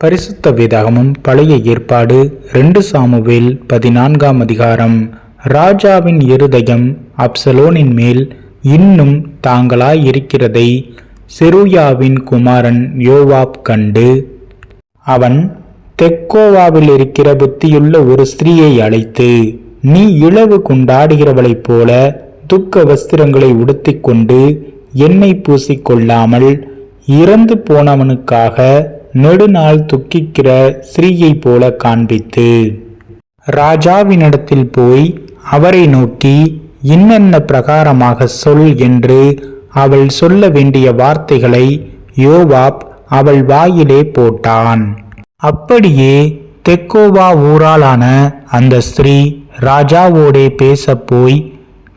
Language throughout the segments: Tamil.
பரிசுத்த வேதாகமும் பழைய ஏற்பாடு ரெண்டு சாமுவேல் பதினான்காம் அதிகாரம். ராஜாவின் இருதயம் அப்சலோனின் மேல் இன்னும் தாங்களாயிருக்கிறதை செருயாவின் குமாரன் யோவாப் கண்டு அவன் தெக்கோவாவில் இருக்கிற புத்தியுள்ள ஒரு ஸ்திரீயை அழைத்து நீ இழவு கொண்டாடுகிறவளைப் போல துக்க வஸ்திரங்களை உடுத்திக்கொண்டு எண்ணெய் பூசிக்கொள்ளாமல் இறந்து போனவனுக்காக நெடுநாள் துக்கிக்கிற ஸ்ரீயை போல காண்பித்து. ராஜாவினிடத்தில் போய் அவரை நோக்கி இன்னென்ன பிரகாரமாக சொல் என்று அவள் சொல்ல வேண்டிய வார்த்தைகளை யோவாப் அவள் வாயிலே போட்டான். அப்படியே தெக்கோவா ஊராளான அந்த ஸ்திரீ ராஜாவோடே பேசப் போய்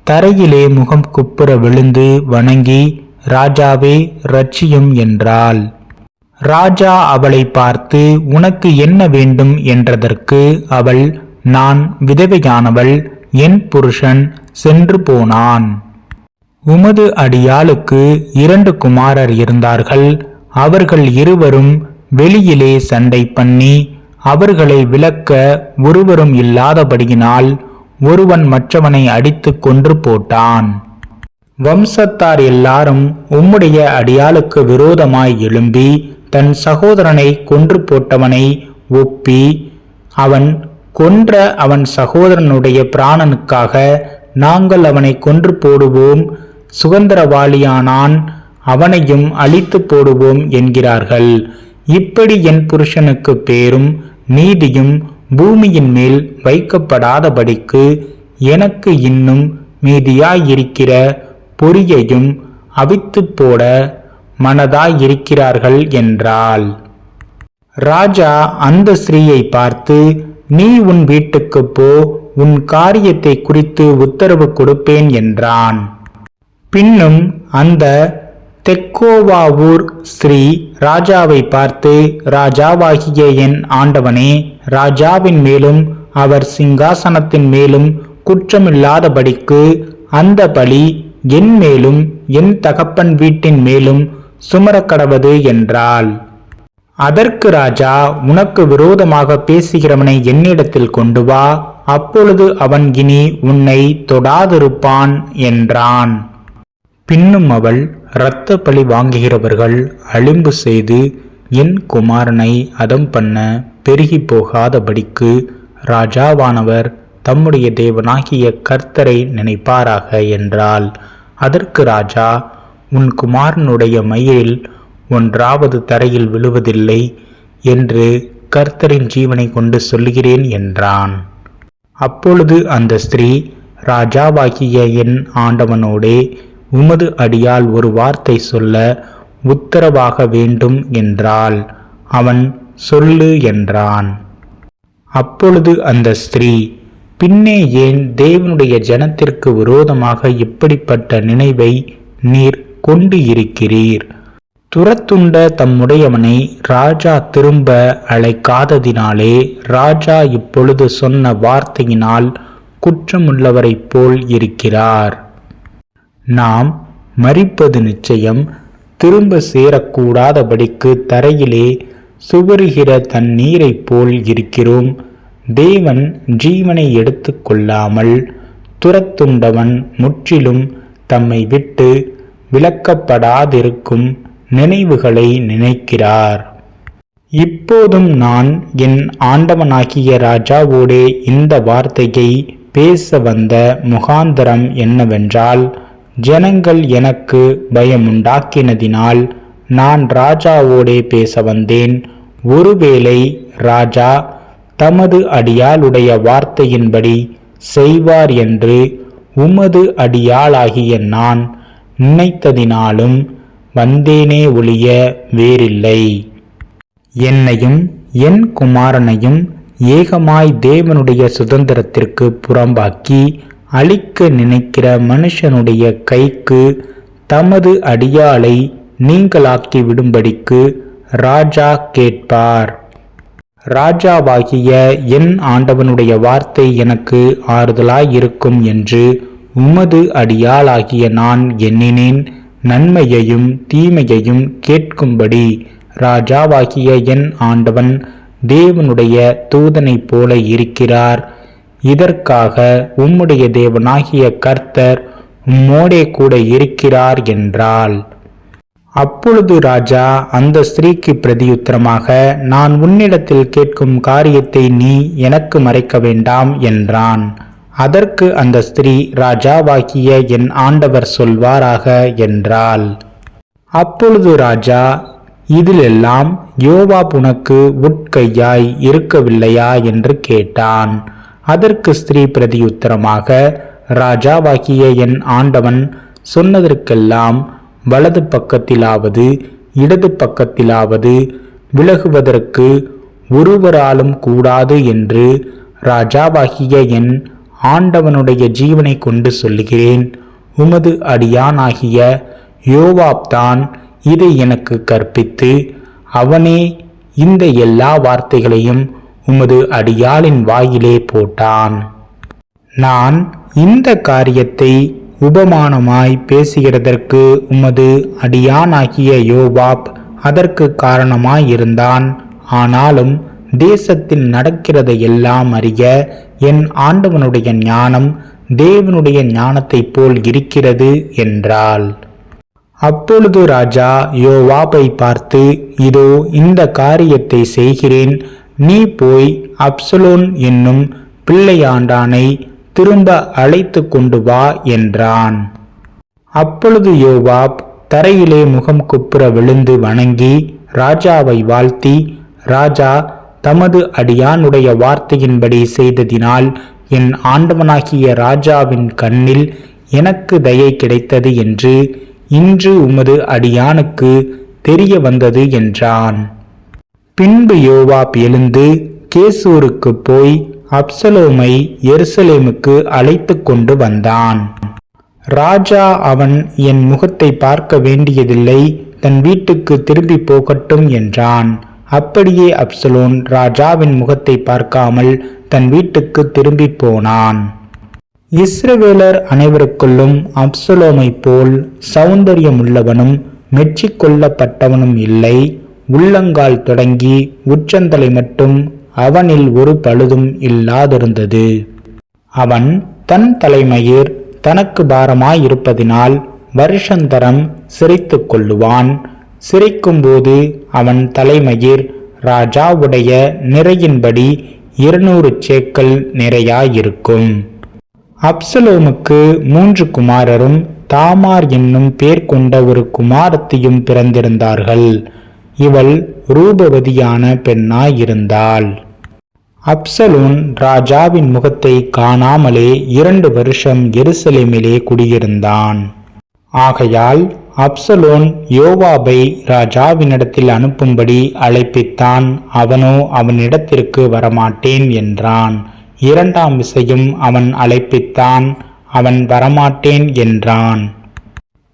தரையிலே முகம் குப்புற விழுந்து வணங்கி ராஜாவே ரட்சியும் என்றாள். ராஜா அவளை பார்த்து உனக்கு என்ன வேண்டும்? என்றதற்கு அவள் நான் விதவையானவள் என் புருஷன் சென்று போனான். உமது அடியாளுக்கு இரண்டு குமாரர் இருந்தார்கள். அவர்கள் இருவரும் வெளியிலே சண்டை பண்ணி அவர்களை விலக்க ஒருவரும் இல்லாதபடியினால் ஒருவன் மற்றவனை அடித்து கொன்று போட்டான். வம்சத்தார் எல்லாரும் உம்முடைய அடியாளுக்கு விரோதமாய் எழும்பி தன் சகோதரனை கொன்று போட்டவனை ஒப்பி அவன் கொன்ற அவன் சகோதரனுடைய பிராணனுக்காக நாங்கள் அவனை கொன்று போடுவோம் சுதந்திரவாளியானான் அவனையும் அழித்து போடுவோம் என்கிறார்கள். இப்படி என் புருஷனுக்கு பேரும் நீதியும் பூமியின் மேல் வைக்கப்படாதபடிக்கு எனக்கு இன்னும் மீதியாயிருக்கிற பொரியையும் அவித்து போட மனதாயிருக்கிறார்கள் என்றாள். ராஜா அந்த ஸ்திரீயை பார்த்து நீ உன் வீட்டுக்கு போ உன் காரியத்தை குறித்து உத்தரவு கொடுப்பேன் என்றான். பின்னும் அந்த தெக்கோவாவூர் ஸ்ரீ ராஜாவை பார்த்து ராஜாவாகிய என் ஆண்டவனே ராஜாவின் மேலும் அவர் சிங்காசனத்தின் மேலும் குற்றமில்லாதபடிக்கு அந்த பலி என் மேலும் என் தகப்பன் வீட்டின் மேலும் சுமரக்கடவது என்றாள். அதற்கு ராஜா உனக்கு விரோதமாக பேசுகிறவனை என்னிடத்தில் கொண்டு வா. அப்பொழுது அவன் இனி உன்னை தொடாதிருப்பான் என்றான். பின்னும் அவள் இரத்த பழி வாங்குகிறவர்கள் அழிம்பு செய்து என் குமாரனை அதம் பண்ண பெருகி போகாதபடிக்கு ராஜாவானவர் தம்முடைய தேவனாகிய கர்த்தரை நினைப்பாராக என்றாள். அதற்கு ராஜா உன் குமாரனுடைய மயிரில் ஒன்றாவது தரையில் விழுவதில்லை என்று கர்த்தரின் ஜீவனை கொண்டு சொல்லுகிறேன் என்றான். அப்பொழுது அந்த ஸ்திரீ ராஜாவாகிய என் ஆண்டவனோடே உமது அடியால் ஒரு வார்த்தை சொல்ல உத்தரவாக வேண்டும் என்றால் அவன் சொல்லு என்றான். அப்பொழுது அந்த ஸ்திரீ பின்னே ஏன் தேவனுடைய ஜனத்திற்கு விரோதமாக இப்படிப்பட்ட நினைவை நீர் கொண்டு இருக்கிறீர். துரத்துண்ட தம்முடையவனை ராஜா திரும்ப அழைக்காததினாலே ராஜா இப்பொழுது சொன்ன வார்த்தையினால் குற்றமுள்ளவரைப் போல் இருக்கிறார். நாம் மறிப்பது நிச்சயம் திரும்ப சேரக்கூடாதபடிக்கு தரையிலே சுவருகிற தண்ணீரைப் போல் இருக்கிறோம். தேவன் ஜீவனை எடுத்து கொள்ளாமல் துரத்துண்டவன் முற்றிலும் தம்மை விட்டு விளக்கப்படாதிருக்கும் நினைவுகளை நினைக்கிறார். இப்போதும் நான் என் ஆண்டவனாகிய ராஜாவோடே இந்த வார்த்தையை பேச வந்த முகாந்தரம் என்னவென்றால் ஜனங்கள் எனக்கு பயமுண்டாக்கினதினால் நான் ராஜாவோடே பேச வந்தேன். ஒருவேளை ராஜா தமது அடியாளுடைய வார்த்தையின்படி செய்வார் என்று உமது அடியாளாகிய நான் நினைத்ததினாலும் வந்தேனே ஒழிய வேறில்லை. என்னையும் என் குமாரனையும் ஏகமாய் தேவனுடைய சுதந்திரத்திற்கு புறம்பாக்கி அழிக்க நினைக்கிற மனுஷனுடைய கைக்கு தமது அடியாளை நீங்களாக்கி விடும்படிக்கு ராஜா கேட்பார். ராஜாவாகிய என் ஆண்டவனுடைய வார்த்தை எனக்கு ஆறுதலாயிருக்கும் என்று உமது அடியாளாகிய நான் எண்ணினேன் நன்மையையும் தீமையையும் கேட்கும்படி. ராஜாவாகிய என் ஆண்டவன் தேவனுடைய தூதனைப் போல இருக்கிறார். இதற்காக உம்முடைய தேவனாகிய கர்த்தர் உம்மோடே கூட இருக்கிறார் என்றாள். அப்பொழுது ராஜா அந்த ஸ்திரீக்கு பிரதியுத்தரமாக நான் உன்னிடத்தில் கேட்கும் காரியத்தை நீ எனக்கு மறைக்க வேண்டாம் என்றான். அதற்கு அந்த ஸ்திரீ ராஜாவாகிய என் ஆண்டவர் சொல்வாராக என்றாள். அப்பொழுது ராஜா இதிலெல்லாம் யோவாப் உனக்கு உட்கையாய் இருக்கவில்லையா? என்று கேட்டான். அதற்கு ஸ்திரீ பிரதியுத்தரமாக ராஜாவாகிய என் ஆண்டவன் சொன்னதற்கெல்லாம் வலது பக்கத்திலாவது இடது பக்கத்திலாவது விலகுவதற்கு ஒருவராலும் கூடாது என்று ராஜாவாகிய என் ஆண்டவனுடைய ஜீவனை கொண்டு சொல்லுகிறேன். உமது அடியானாகிய யோவாப்தான் இதை எனக்கு கற்பித்து அவனே இந்த எல்லா வார்த்தைகளையும் உமது அடியாளின் வாயிலே போட்டான். நான் இந்த காரியத்தை உபமானமாய் பேசுகிறதற்கு உமது அடியானாகிய யோபாப் அதற்கு காரணமாயிருந்தான். ஆனாலும் தேசத்தில் நடக்கிறதை எல்லாம் அறிய என் ஆண்டவனுடைய ஞானம் தேவனுடைய ஞானத்தைப் போல் இருக்கிறது என்றாள். அப்பொழுது ராஜா யோவாபை பார்த்து இதோ இந்த காரியத்தை செய்கிறேன். நீ போய் அப்சலோன் என்னும் பிள்ளையாண்டானை திரும்ப அழைத்து கொண்டு வா என்றான். அப்பொழுது யோவாப் தரையிலே முகம் குப்புற விழுந்து வணங்கி ராஜாவை வாழ்த்தி ராஜா தமது அடியானுடைய வார்த்தையின்படி செய்ததினால் என் ஆண்டவனாகிய ராஜாவின் கண்ணில் எனக்கு தயை கிடைத்தது என்று இன்று உமது அடியானுக்கு தெரிய வந்தது என்றான். பின்பு யோவாப் எழுந்து கேசூருக்கு போய் அப்சலோமை எருசலேமுக்கு அழைத்து கொண்டு வந்தான். ராஜா அவன் என் முகத்தை பார்க்க வேண்டியதில்லை தன் வீட்டுக்கு திரும்பி போகட்டும் என்றான். அப்படியே அப்சலோன் ராஜாவின் முகத்தை பார்க்காமல் தன் வீட்டுக்கு திரும்பி போனான். இஸ்ரவேலர் அனைவருக்குள்ளும் அப்சலோமை போல் சௌந்தரியமுள்ளவனும் மெச்சிக்கொள்ளப்பட்டவனும் இல்லை. உள்ளங்கால் தொடங்கி உச்சந்தலை மட்டும் அவனில் ஒரு பழுதும் இல்லாதிருந்தது. அவன் தன் தலைமயிர் தனக்கு பாரமாயிருப்பதினால் வருஷந்தரம் சிரித்து கொள்ளுவான். சிரிக்கும்போது அவன் தலைமயிர் ராஜாவுடைய நிறையின்படி இருநூறு சேக்கல் நிறையாயிருக்கும். அப்சலோமுக்கு மூன்று குமாரரும் தாமார் என்னும் பேர் கொண்ட ஒரு குமாரத்தையும் பிறந்திருந்தார்கள். இவள் ரூபவதியான பெண்ணாயிருந்தாள். அப்சலூன் ராஜாவின் முகத்தை காணாமலே இரண்டு வருஷம் எருசலேமிலே குடியிருந்தான். ஆகையால் அப்சலோன் யோவாபை ராஜாவினிடத்தில் அனுப்பும்படி அழைப்பித்தான் அவனோ அவனிடத்திற்கு வரமாட்டேன் என்றான். இரண்டாம் விசையும் அவன் அழைப்பித்தான் அவன் வரமாட்டேன் என்றான்.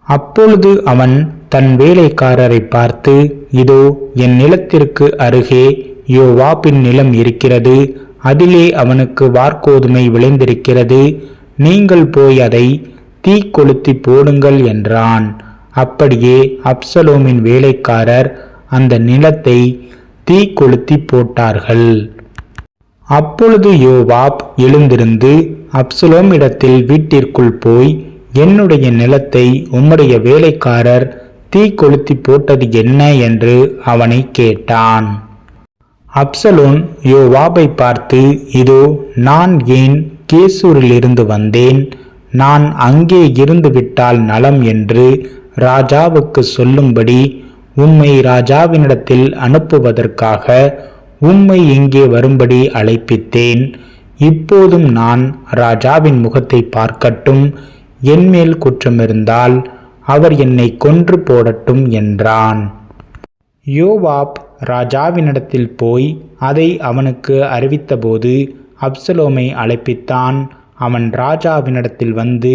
அப்பொழுது அவன் தன் வேலைக்காரரை பார்த்து இதோ என் நிலத்திற்கு அருகே யோவாப்பின் நிலம் இருக்கிறது. அதிலே அவனுக்கு வார்கோதுமை விளைந்திருக்கிறது. நீங்கள் போய் அதை தீ கொளுத்தி போடுங்கள் என்றான். அப்படியே அப்சலோமின் வேலைக்காரர் அந்த நிலத்தை தீ கொளுத்தி போட்டார்கள். அப்பொழுது யோவாப் எழுந்திருந்து அப்சலோம் இடத்தில் வீட்டிற்குள் போய் என்னுடைய நிலத்தை உம்முடைய வேலைக்காரர் தீ கொளுத்தி போட்டது என்ன? என்று அவனை கேட்டான். அப்சலோன் யோவாபை பார்த்து இதோ நான் ஏன் கேசூரிலிருந்து வந்தேன்? நான் அங்கே இருந்து விட்டால் நலம் என்று ராஜாவுக்கு சொல்லும்படி உம்மை ராஜாவினிடத்தில் அனுப்புவதற்காக உம்மை இங்கே வரும்படி அழைப்பித்தேன். இப்போதும் நான் ராஜாவின் முகத்தை பார்க்கட்டும் என்மேல் குற்றமிருந்தால் அவர் என்னை கொன்று போடட்டும் என்றான். யோவாப் ராஜாவினிடத்தில் போய் அதை அவனுக்கு அறிவித்தபோது அப்சலோமை அழைப்பித்தான். அவன் ராஜாவினிடத்தில் வந்து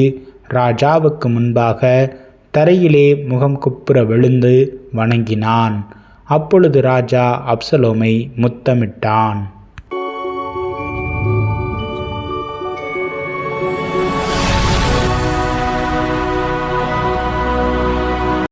ராஜாவுக்கு முன்பாக தரையிலே முகம் குப்புற விழுந்து வணங்கினான். அப்பொழுது ராஜா அப்சலோமை முத்தமிட்டான்.